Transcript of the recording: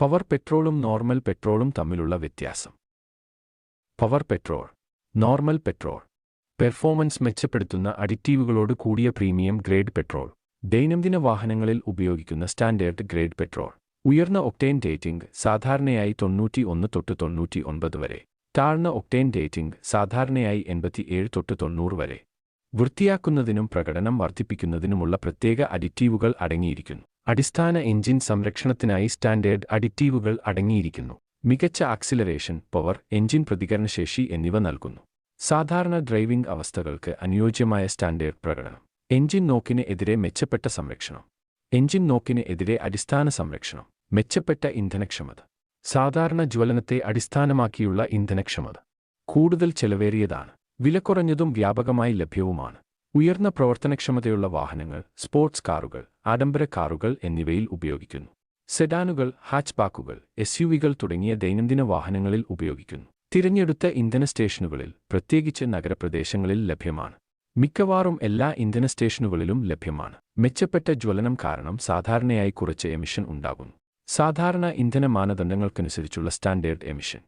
Power പെട്രോളും normal പെട്രോളും തമ്മിലുള്ള വ്യത്യാസം. Power petrol normal petrol performance മെച്ചപ്പെടുത്തുന്ന അഡിറ്റീവുകളോട് കൂടിയ പ്രീമിയം ഗ്രേഡ് പെട്രോൾ ദൈനംദിന വാഹനങ്ങളിൽ ഉപയോഗിക്കുന്ന സ്റ്റാൻഡേർഡ് ഗ്രേഡ് പെട്രോൾ ഉയർന്ന ഒക്ടേൻ ഡേറ്റിംഗ് സാധാരണയായി തൊണ്ണൂറ്റി ഒന്ന് തൊട്ട് തൊണ്ണൂറ്റി ഒൻപത് വരെ താഴ്ന്ന ഒക്ടേൻ ഡേറ്റിംഗ് സാധാരണയായി എൺപത്തിയേഴ് തൊട്ട് തൊണ്ണൂറ് വരെ. വൃത്തിയാക്കുന്നതിനും പ്രകടനം വർദ്ധിപ്പിക്കുന്നതിനുമുള്ള പ്രത്യേക അഡിറ്റീവുകൾ അടങ്ങിയിരിക്കുന്നു. അടിസ്ഥാന എഞ്ചിൻ സംരക്ഷണത്തിനായി സ്റ്റാൻഡേർഡ് അഡിറ്റീവുകൾ അടങ്ങിയിരിക്കുന്നു. മികച്ച ആക്സിലറേഷൻ പവർ എഞ്ചിൻ പ്രതികരണശേഷി എന്നിവ നൽകുന്നു. സാധാരണ ഡ്രൈവിംഗ് അവസ്ഥകൾക്ക് അനുയോജ്യമായ സ്റ്റാൻഡേർഡ് പ്രകടനം. എഞ്ചിൻ നോക്കിന് എതിരെ മെച്ചപ്പെട്ട സംരക്ഷണം. എഞ്ചിൻ നോക്കിന് എതിരെ അടിസ്ഥാന സംരക്ഷണം. മെച്ചപ്പെട്ട ഇന്ധനക്ഷമത. സാധാരണ ജ്വലനത്തെ അടിസ്ഥാനമാക്കിയുള്ള ഇന്ധനക്ഷമത. കൂടുതൽ ചെലവേറിയതാണ്. വിലക്കുറഞ്ഞതും വ്യാപകമായി ലഭ്യവുമാണ്. ഉയർന്ന പ്രവർത്തനക്ഷമതയുള്ള വാഹനങ്ങൾ സ്പോർട്സ് കാറുകൾ ആഡംബര കാറുകൾ എന്നിവയിൽ ഉപയോഗിക്കുന്നു. സെഡാനുകൾ ഹാച്ച്ബാക്കുകൾ എസ് യുവികൾ തുടങ്ങിയ ദൈനംദിന വാഹനങ്ങളിൽ ഉപയോഗിക്കുന്നു. തിരഞ്ഞെടുത്ത ഇന്ധന സ്റ്റേഷനുകളിൽ പ്രത്യേകിച്ച് നഗരപ്രദേശങ്ങളിൽ ലഭ്യമാണ്. മിക്കവാറും എല്ലാ ഇന്ധന സ്റ്റേഷനുകളിലും ലഭ്യമാണ്. മെച്ചപ്പെട്ട ജ്വലനം കാരണം സാധാരണയായി കുറച്ച് എമിഷൻ ഉണ്ടാകുന്നു. സാധാരണ ഇന്ധന മാനദണ്ഡങ്ങൾക്കനുസരിച്ചുള്ള സ്റ്റാൻഡേർഡ് എമിഷൻ.